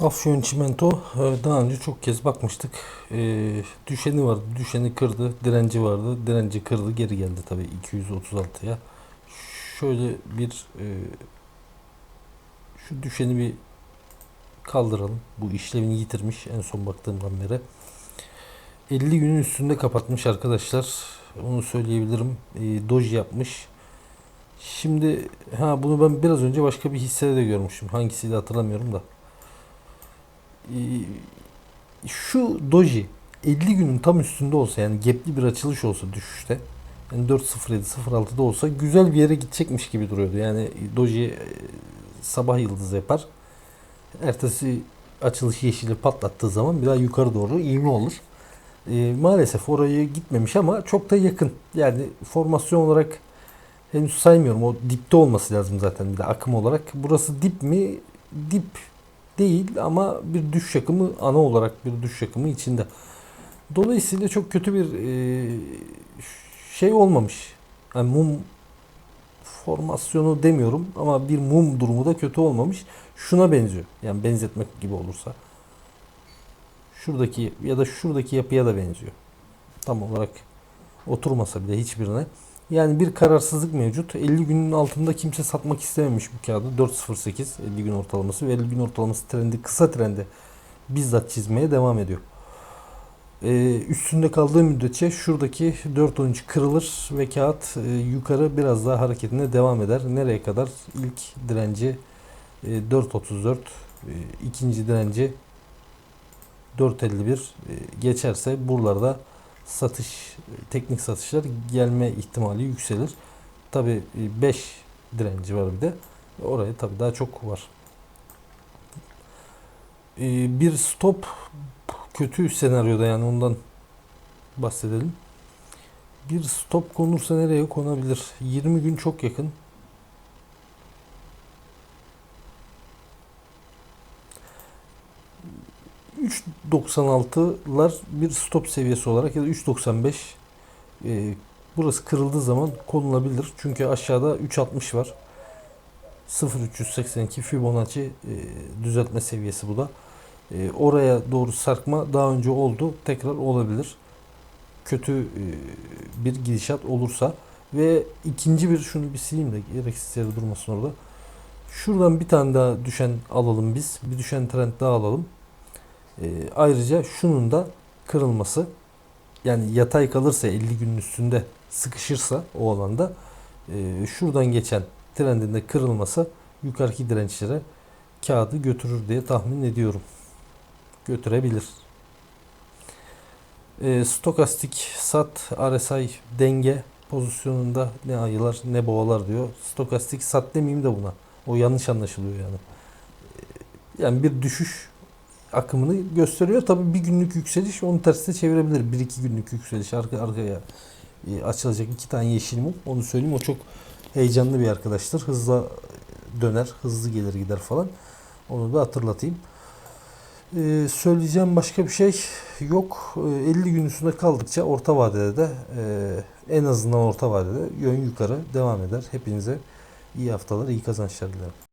Afyon Çimento e, daha önce çok kez bakmıştık. E, Düşeni vardı, düşeni kırdı. Direnci vardı, direnci kırdı. Geri geldi tabii 236'ya. Şöyle bir e, şu düşeni bir kaldıralım. Bu işlevini yitirmiş en son baktığımdan beri. 50 günün üstünde kapatmış arkadaşlar. Onu söyleyebilirim. Doji yapmış. Şimdi ha bunu ben biraz önce başka bir hissede de görmüştüm. Hangisiydi hatırlamıyorum da. Ee, şu doji 50 günün tam üstünde olsa yani gapli bir açılış olsa düşüşte yani 4.07 0.6'da olsa güzel bir yere gidecekmiş gibi duruyordu. Yani doji e, sabah yıldız yapar. Ertesi açılış yeşili patlattığı zaman bir daha yukarı doğru ivme olur. Ee, maalesef oraya gitmemiş ama çok da yakın. Yani formasyon olarak henüz saymıyorum. O dipte olması lazım zaten bir de akım olarak. Burası dip mi? Dip değil ama bir düş akımı ana olarak bir düş akımı içinde. Dolayısıyla çok kötü bir e, şey olmamış. Yani mum formasyonu demiyorum ama bir mum durumu da kötü olmamış. Şuna benziyor. Yani benzetmek gibi olursa. Şuradaki ya da şuradaki yapıya da benziyor. Tam olarak oturmasa bile hiçbirine. Yani bir kararsızlık mevcut. 50 günün altında kimse satmak istememiş bu kağıdı. 4.08 50 gün ortalaması ve 50 gün ortalaması trendi kısa trendi bizzat çizmeye devam ediyor. Ee, üstünde kaldığı müddetçe şuradaki 4.13 kırılır ve kağıt e, yukarı biraz daha hareketine devam eder. Nereye kadar? İlk direnci e, 4.34 e, ikinci direnci 4.51 e, geçerse buralarda satış teknik satışlar gelme ihtimali yükselir. Tabi 5 direnci var bir de. Oraya tabi daha çok var. Ee, Bir stop kötü senaryoda yani ondan bahsedelim. Bir stop konursa nereye konabilir? 20 gün çok yakın. %3.96'lar bir stop seviyesi olarak ya da 3.95 e, burası kırıldığı zaman konulabilir. Çünkü aşağıda 3.60 var. 0.382 Fibonacci e, düzeltme seviyesi bu da. E, oraya doğru sarkma daha önce oldu. Tekrar olabilir. Kötü e, bir gidişat olursa ve ikinci bir şunu bir sileyim de gereksiz yere durmasın orada. Şuradan bir tane daha düşen alalım biz. Bir düşen trend daha alalım. E, ayrıca şunun da kırılması yani yatay kalırsa 50 günün üstünde sıkışırsa o alanda e, şuradan geçen trendin de kırılması yukarıki dirençlere kağıdı götürür diye tahmin ediyorum. Götürebilir. E, stokastik sat RSI denge pozisyonunda ne ayılar ne boğalar diyor. Stokastik sat demeyeyim de buna. O yanlış anlaşılıyor yani. E, yani bir düşüş akımını gösteriyor. Tabii bir günlük yükseliş onu tersine çevirebilir. Bir iki günlük yükseliş arka arkaya e, açılacak iki tane yeşil mum. Onu söyleyeyim o çok heyecanlı bir arkadaştır. Hızla döner, hızlı gelir gider falan. Onu da hatırlatayım. Ee, söyleyeceğim başka bir şey yok. Ee, 50 gün üstünde kaldıkça orta vadede de e, en azından orta vadede yön yukarı devam eder. Hepinize iyi haftalar, iyi kazançlar dilerim.